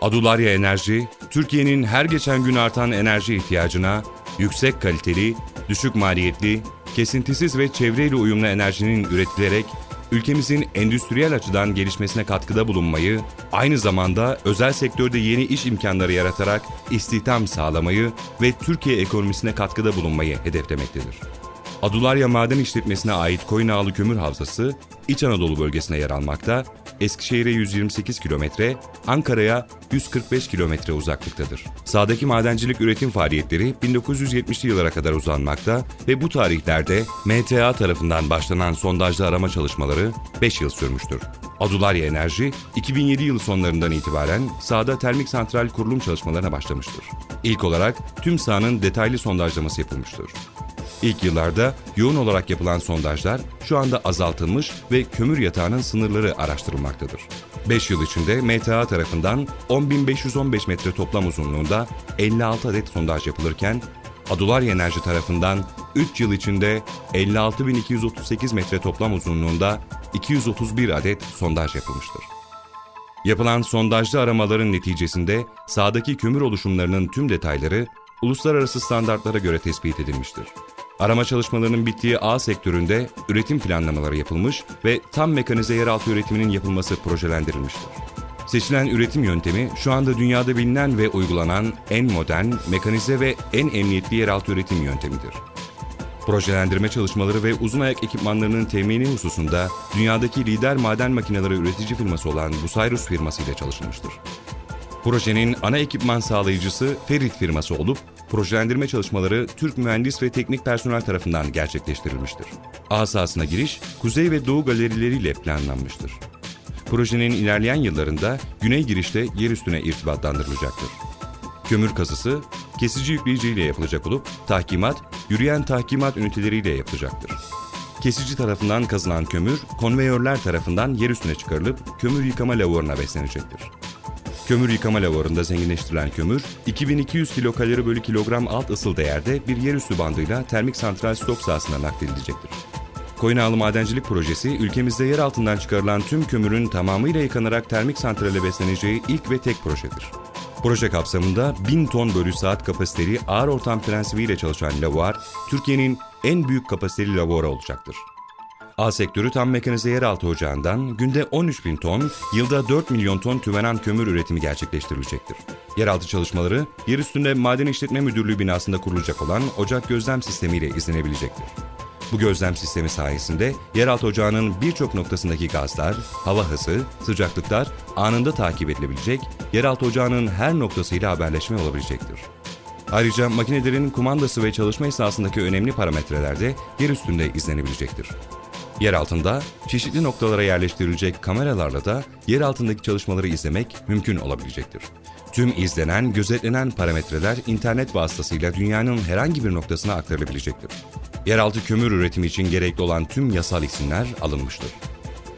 Adularya Enerji, Türkiye'nin her geçen gün artan enerji ihtiyacına yüksek kaliteli, düşük maliyetli, kesintisiz ve çevreyle uyumlu enerjinin üretilerek ülkemizin endüstriyel açıdan gelişmesine katkıda bulunmayı, aynı zamanda özel sektörde yeni iş imkanları yaratarak istihdam sağlamayı ve Türkiye ekonomisine katkıda bulunmayı hedeflemektedir. Adularya Maden İşletmesi'ne ait Koyunağlı Kömür Havzası, İç Anadolu bölgesine yer almakta, Eskişehir'e 128 kilometre, Ankara'ya 145 kilometre uzaklıktadır. Sağdaki madencilik üretim faaliyetleri 1970'li yıllara kadar uzanmakta ve bu tarihlerde MTA tarafından başlanan sondajlı arama çalışmaları 5 yıl sürmüştür. Adularya Enerji, 2007 yılı sonlarından itibaren sahada termik santral kurulum çalışmalarına başlamıştır. İlk olarak tüm sahanın detaylı sondajlaması yapılmıştır. İlk yıllarda yoğun olarak yapılan sondajlar şu anda azaltılmış ve kömür yatağının sınırları araştırılmaktadır. 5 yıl içinde MTA tarafından 10.515 metre toplam uzunluğunda 56 adet sondaj yapılırken, Adularya Enerji tarafından 3 yıl içinde 56.238 metre toplam uzunluğunda 231 adet sondaj yapılmıştır. Yapılan sondajlı aramaların neticesinde sahadaki kömür oluşumlarının tüm detayları uluslararası standartlara göre tespit edilmiştir. Arama çalışmalarının bittiği A sektöründe üretim planlamaları yapılmış ve tam mekanize yeraltı üretiminin yapılması projelendirilmiştir. Seçilen üretim yöntemi şu anda dünyada bilinen ve uygulanan en modern, mekanize ve en emniyetli yeraltı üretim yöntemidir. Projelendirme çalışmaları ve uzun ayak ekipmanlarının temini hususunda dünyadaki lider maden makineleri üretici firması olan Busayrus firması ile çalışılmıştır. Projenin ana ekipman sağlayıcısı Ferit firması olup, projelendirme çalışmaları Türk mühendis ve teknik personel tarafından gerçekleştirilmiştir. A sahasına giriş, kuzey ve doğu galerileriyle planlanmıştır. Projenin ilerleyen yıllarında güney girişte yer üstüne irtibatlandırılacaktır. Kömür kazısı, kesici yükleyici ile yapılacak olup, tahkimat, yürüyen tahkimat üniteleriyle yapılacaktır. Kesici tarafından kazılan kömür, konveyörler tarafından yer üstüne çıkarılıp kömür yıkama lavuarına beslenecektir. Kömür yıkama lavuarında zenginleştirilen kömür, 2200 kilokalori bölü kilogram alt ısıl değerde bir yerüstü bandıyla termik santral stok sahasına nakledilecektir. Koyunağlı Madencilik Projesi, ülkemizde yer altından çıkarılan tüm kömürün tamamıyla yıkanarak termik santrale besleneceği ilk ve tek projedir. Proje kapsamında 1000 ton bölü saat kapasiteli ağır ortam prensibiyle çalışan lavuar, Türkiye'nin en büyük kapasiteli lavuarı olacaktır. A sektörü tam mekanize yeraltı ocağından günde 13 bin ton, yılda 4 milyon ton tümenan kömür üretimi gerçekleştirilecektir. Yeraltı çalışmaları, yer üstünde Maden İşletme Müdürlüğü binasında kurulacak olan ocak gözlem sistemiyle izlenebilecektir. Bu gözlem sistemi sayesinde yeraltı ocağının birçok noktasındaki gazlar, hava hızı, sıcaklıklar anında takip edilebilecek, yeraltı ocağının her noktasıyla haberleşme olabilecektir. Ayrıca makinelerin kumandası ve çalışma esnasındaki önemli parametreler de yer üstünde izlenebilecektir. Yer altında çeşitli noktalara yerleştirilecek kameralarla da yer altındaki çalışmaları izlemek mümkün olabilecektir. Tüm izlenen, gözetlenen parametreler internet vasıtasıyla dünyanın herhangi bir noktasına aktarılabilecektir. Yeraltı kömür üretimi için gerekli olan tüm yasal isimler alınmıştır.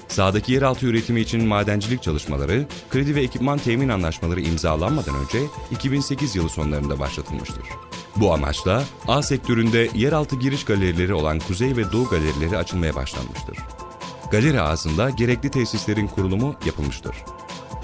Sahadaki yeraltı üretimi için madencilik çalışmaları, kredi ve ekipman temin anlaşmaları imzalanmadan önce 2008 yılı sonlarında başlatılmıştır. Bu amaçla A sektöründe yeraltı giriş galerileri olan Kuzey ve Doğu galerileri açılmaya başlanmıştır. Galeri ağzında gerekli tesislerin kurulumu yapılmıştır.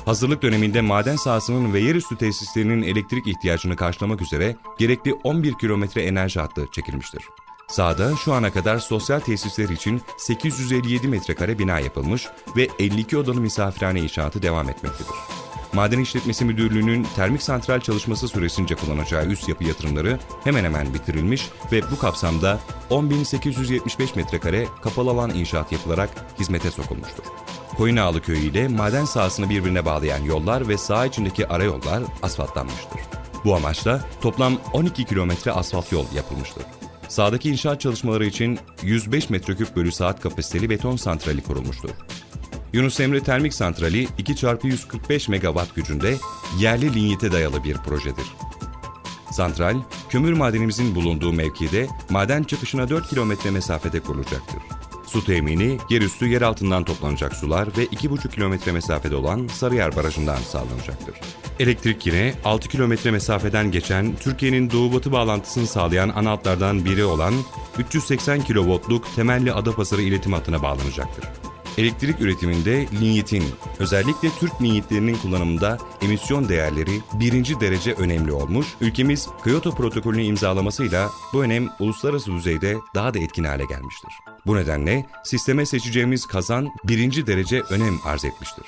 Hazırlık döneminde maden sahasının ve yerüstü tesislerinin elektrik ihtiyacını karşılamak üzere gerekli 11 kilometre enerji hattı çekilmiştir. Sahada şu ana kadar sosyal tesisler için 857 metrekare bina yapılmış ve 52 odalı misafirhane inşaatı devam etmektedir. Maden İşletmesi Müdürlüğü'nün termik santral çalışması süresince kullanacağı üst yapı yatırımları hemen hemen bitirilmiş ve bu kapsamda 10.875 metrekare kapalı alan inşaat yapılarak hizmete sokulmuştur. Koyunağlı Köyü ile maden sahasını birbirine bağlayan yollar ve saha içindeki arayollar asfaltlanmıştır. Bu amaçla toplam 12 kilometre asfalt yol yapılmıştır. Sahadaki inşaat çalışmaları için 105 metreküp bölü saat kapasiteli beton santrali kurulmuştur. Yunus Emre Termik Santrali 2x145 megawatt gücünde yerli linyite dayalı bir projedir. Santral, kömür madenimizin bulunduğu mevkide maden çıkışına 4 kilometre mesafede kurulacaktır. Su temini, yerüstü yer altından toplanacak sular ve 2,5 kilometre mesafede olan Sarıyer Barajı'ndan sağlanacaktır. Elektrik yine 6 kilometre mesafeden geçen Türkiye'nin doğu-batı bağlantısını sağlayan ana hatlardan biri olan 380 kilovoltluk temelli Adapazarı iletim hattına bağlanacaktır. Elektrik üretiminde linyitin, özellikle Türk linyitlerinin kullanımında emisyon değerleri birinci derece önemli olmuş. Ülkemiz Kyoto protokolünü imzalamasıyla bu önem uluslararası düzeyde daha da etkin hale gelmiştir. Bu nedenle sisteme seçeceğimiz kazan birinci derece önem arz etmiştir.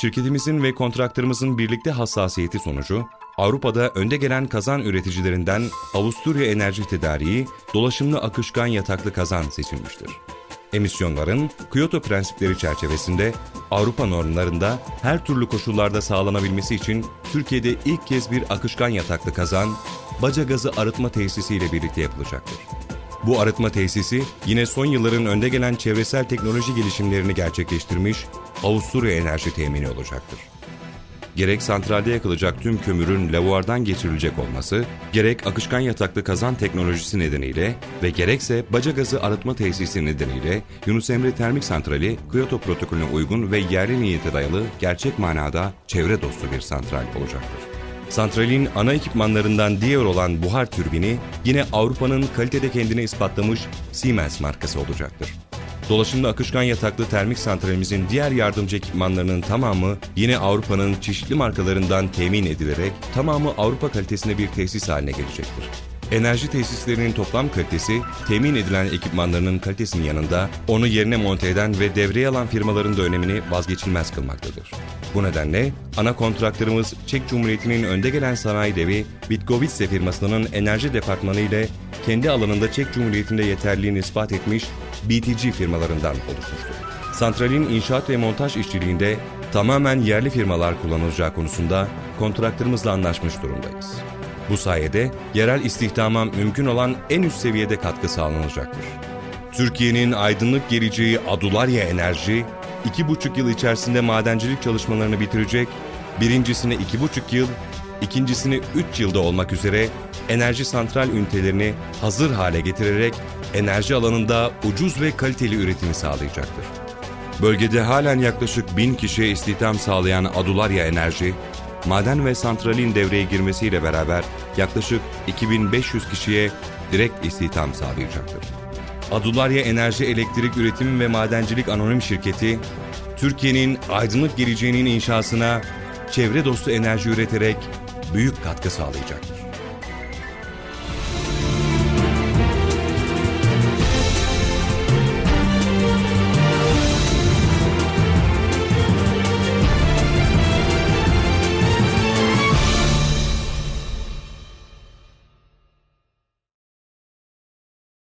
Şirketimizin ve kontraktörümüzün birlikte hassasiyeti sonucu Avrupa'da önde gelen kazan üreticilerinden Avusturya Enerji Tedariği dolaşımlı akışkan yataklı kazan seçilmiştir. Emisyonların Kyoto prensipleri çerçevesinde Avrupa normlarında her türlü koşullarda sağlanabilmesi için Türkiye'de ilk kez bir akışkan yataklı kazan, baca gazı arıtma tesisi ile birlikte yapılacaktır. Bu arıtma tesisi yine son yılların önde gelen çevresel teknoloji gelişimlerini gerçekleştirmiş Avusturya Enerji temini olacaktır. Gerek santralde yakılacak tüm kömürün lavuardan geçirilecek olması, gerek akışkan yataklı kazan teknolojisi nedeniyle ve gerekse baca gazı arıtma tesisi nedeniyle Yunus Emre Termik Santrali, Kyoto protokolüne uygun ve yerli niyete dayalı gerçek manada çevre dostu bir santral olacaktır. Santralin ana ekipmanlarından diğer olan buhar türbini yine Avrupa'nın kalitede kendini ispatlamış Siemens markası olacaktır. Dolaşımlı akışkan yataklı termik santralimizin diğer yardımcı ekipmanlarının tamamı yine Avrupa'nın çeşitli markalarından temin edilerek tamamı Avrupa kalitesinde bir tesis haline gelecektir. Enerji tesislerinin toplam kalitesi, temin edilen ekipmanlarının kalitesinin yanında onu yerine monte eden ve devreye alan firmaların da önemini vazgeçilmez kılmaktadır. Bu nedenle ana kontraktörümüz Çek Cumhuriyeti'nin önde gelen sanayi devi Bitgovice firmasının enerji departmanı ile kendi alanında Çek Cumhuriyeti'nde yeterliliğini ispat etmiş BTG firmalarından oluşmuştur. Santralin inşaat ve montaj işçiliğinde tamamen yerli firmalar kullanılacağı konusunda kontraktörümüzle anlaşmış durumdayız. Bu sayede yerel istihdama mümkün olan en üst seviyede katkı sağlanacaktır. Türkiye'nin aydınlık geleceği Adularya Enerji, iki buçuk yıl içerisinde madencilik çalışmalarını bitirecek, birincisini iki buçuk yıl, ikincisini üç yılda olmak üzere enerji santral ünitelerini hazır hale getirerek enerji alanında ucuz ve kaliteli üretimi sağlayacaktır. Bölgede halen yaklaşık bin kişiye istihdam sağlayan Adularya Enerji, maden ve santralin devreye girmesiyle beraber yaklaşık 2500 kişiye direkt istihdam sağlayacaktır. Adularya Enerji Elektrik Üretim ve Madencilik Anonim Şirketi, Türkiye'nin aydınlık geleceğinin inşasına çevre dostu enerji üreterek büyük katkı sağlayacaktır.